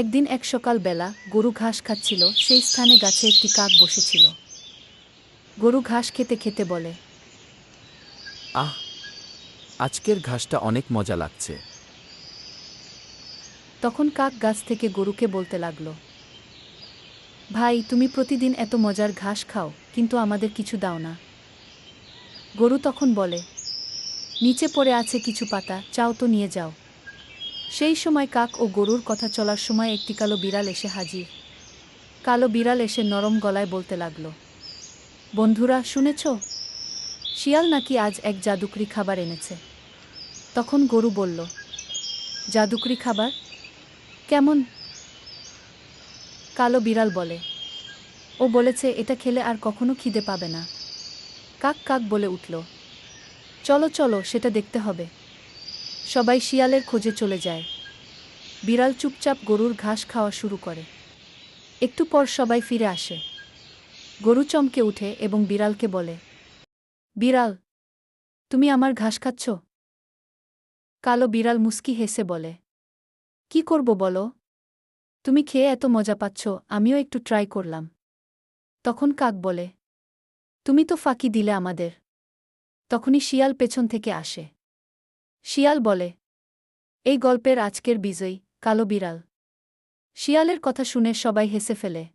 একদিন এক সকাল বেলা গরু ঘাস খাচ্ছিল সেই স্থানে গাছে একটি কাক বসেছিল। গরু ঘাস খেতে খেতে বলে আহ আজকের ঘাসটা অনেক মজা লাগছে। তখন কাক গাছ থেকে গরুকে বলতে লাগল ভাই তুমি প্রতিদিন এত মজার ঘাস খাও কিন্তু আমাদের কিছু দাও না। গরু তখন বলে নিচে পড়ে আছে কিছু পাতা চাও তো নিয়ে যাও। সেই সময় কাক ও গরুর কথা চলার সময় একটি কালো বিড়াল এসে হাজির। কালো বিড়াল এসে নরম গলায় বলতে লাগল, বন্ধুরা, শুনেছ? শিয়াল নাকি আজ এক জাদুকরি খাবার এনেছে? তখন গরু বলল, জাদুকরি খাবার? কেমন? কালো বিড়াল বলে, ও বলেছে এটা খেলে আর কখনো খিদে পাবে না। কাক কাক বলে উঠল, চলো চলো, সেটা দেখতে হবে। সবাই শিয়ালের খোঁজে চলে যায়। বিড়াল চুপচাপ গরুর ঘাস খাওয়া শুরু করে। একটু পর সবাই ফিরে আসে। গরু চমকে উঠে এবং বিড়ালকে বলে, বিড়াল, তুমি আমার ঘাস খাচ্ছ? কালো বিড়াল মুস্কি হেসে বলে, কি করব বলো? তুমি খেয়ে এত মজা পাচ্ছ, আমিও একটু ট্রাই করলাম। তখন কাক বলে, তুমি তো ফাঁকি দিলে আমাদের। তখনই শিয়াল পেছন থেকে আসে। শিয়াল বলে এই গল্পের আজকের বিজয়ী কালো বিড়াল। শিয়ালের কথা শুনে সবাই হেসে ফেলে।